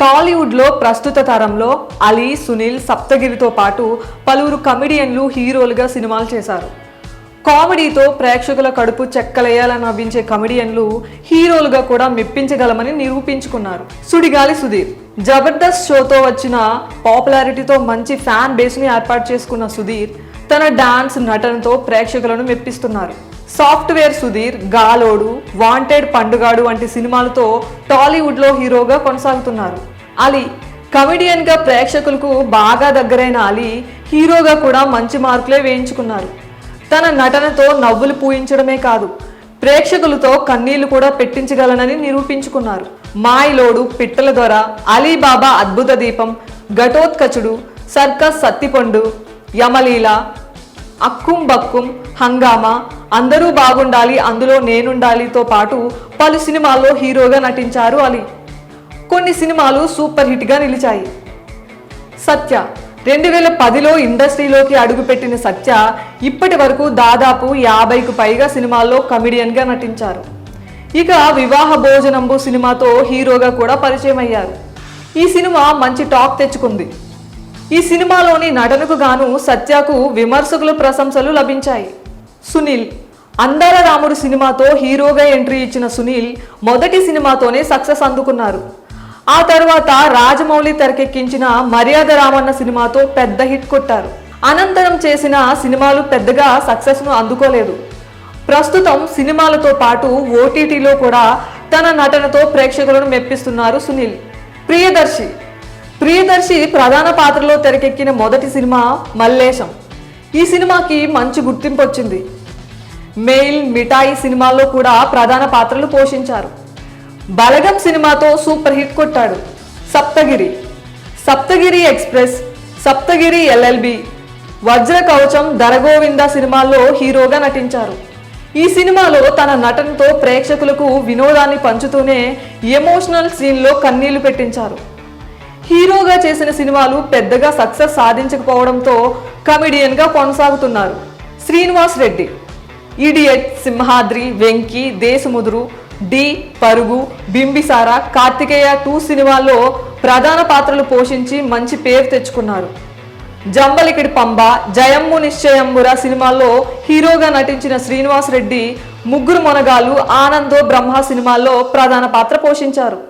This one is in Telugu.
టాలీవుడ్లో ప్రస్తుత తరంలో అలీ సునీల్ సప్తగిరితో పాటు పలువురు కమిడియన్లు హీరోలుగా సినిమాలు చేశారు. కామెడీతో ప్రేక్షకుల కడుపు చెక్కలేయాలని నవ్వించే కమెడియన్లు హీరోలుగా కూడా మెప్పించగలమని నిరూపించుకున్నారు. సుడిగాలి సుధీర్. జబర్దస్త్ షోతో వచ్చిన పాపులారిటీతో మంచి ఫ్యాన్ బేస్ని ఏర్పాటు చేసుకున్న సుధీర్ తన డాన్స్ నటనతో ప్రేక్షకులను మెప్పిస్తున్నారు. సాఫ్ట్వేర్ సుధీర్ గాలోడు వాంటెడ్ పండుగాడు వంటి సినిమాలతో టాలీవుడ్లో హీరోగా కొనసాగుతున్నారు. అలీ కమెడియన్గా ప్రేక్షకులకు బాగా దగ్గరైన అలీ హీరోగా కూడా మంచి మార్కులే వేయించుకున్నారు. తన నటనతో నవ్వులు పూయించడమే కాదు ప్రేక్షకులతో కన్నీళ్ళు కూడా పెట్టించగలనని నిరూపించుకున్నారు. మాయిలోడు పిట్టల దొర అలీబాబా అద్భుత దీపం ఘటోత్కచుడు సర్కస్ సత్తిపండు యమలీల అక్కుం బక్కుం హంగామా అందరూ బాగుండాలి అందులో నేనుండాలితో పాటు పలు సినిమాల్లో హీరోగా నటించారు అలీ. కొన్ని సినిమాలు సూపర్ హిట్గా నిలిచాయి. సత్య రెండు వేల పదిలో ఇండస్ట్రీలోకి అడుగుపెట్టిన సత్య ఇప్పటి వరకు దాదాపు యాభైకు పైగా సినిమాల్లో కమిడియన్గా నటించారు. ఇక వివాహ భోజనంబు సినిమాతో హీరోగా కూడా పరిచయం అయ్యారు ఈ సినిమా మంచి టాక్ తెచ్చుకుంది. ఈ సినిమాలోని నటనకు గాను సత్యకు విమర్శకుల ప్రశంసలు లభించాయి. సునీల్ అందాల రాముడు సినిమాతో హీరోగా ఎంట్రీ ఇచ్చిన సునీల్ మొదటి సినిమాతోనే సక్సెస్ అందుకున్నారు. ఆ తర్వాత రాజమౌళి తెరకెక్కించిన మర్యాద రామన్న సినిమాతో పెద్ద హిట్ కొట్టారు. అనంతరం చేసిన సినిమాలు పెద్దగా సక్సెస్ను అందుకోలేదు. ప్రస్తుతం సినిమాలతో పాటు ఓటీటీలో కూడా తన నటనతో ప్రేక్షకులను మెప్పిస్తున్నారు సునీల్. ప్రియదర్శి. ప్రియదర్శి ప్రధాన పాత్రలో తెరకెక్కిన మొదటి సినిమా మల్లేశం. ఈ సినిమాకి మంచి గుర్తింపు వచ్చింది. మెయిల్ మిఠాయి సినిమాల్లో కూడా ప్రధాన పాత్రలు పోషించారు. బలగం సినిమాతో సూపర్ హిట్ కొట్టాడు. సప్తగిరి. సప్తగిరి ఎక్స్ప్రెస్ సప్తగిరి ఎల్ఎల్బి వజ్ర కవచం దరగోవింద సినిమాల్లో హీరోగా నటించారు. ఈ సినిమాలో తన నటనతో ప్రేక్షకులకు వినోదాన్ని పంచుతూనే ఎమోషనల్ సీన్లో కన్నీళ్ళు పెట్టించారు. హీరోగా చేసిన సినిమాలు పెద్దగా సక్సెస్ సాధించకపోవడంతో కమిడియన్గా కొనసాగుతున్నారు. Srinivas Reddy idiot Simhadri Venky Desamuduru D Parugu Bimbisara Karthikeya two సినిమాల్లో ప్రధాన పాత్రలు పోషించి మంచి పేరు తెచ్చుకున్నారు. జంబలికిడి పంబ జయమ్ము నిశ్చయమ్ముర సినిమాల్లో హీరోగా నటించిన శ్రీనివాస్ రెడ్డి ముగ్గురు మొనగాలు ఆనందో బ్రహ్మ సినిమాల్లో ప్రధాన పాత్ర పోషించారు.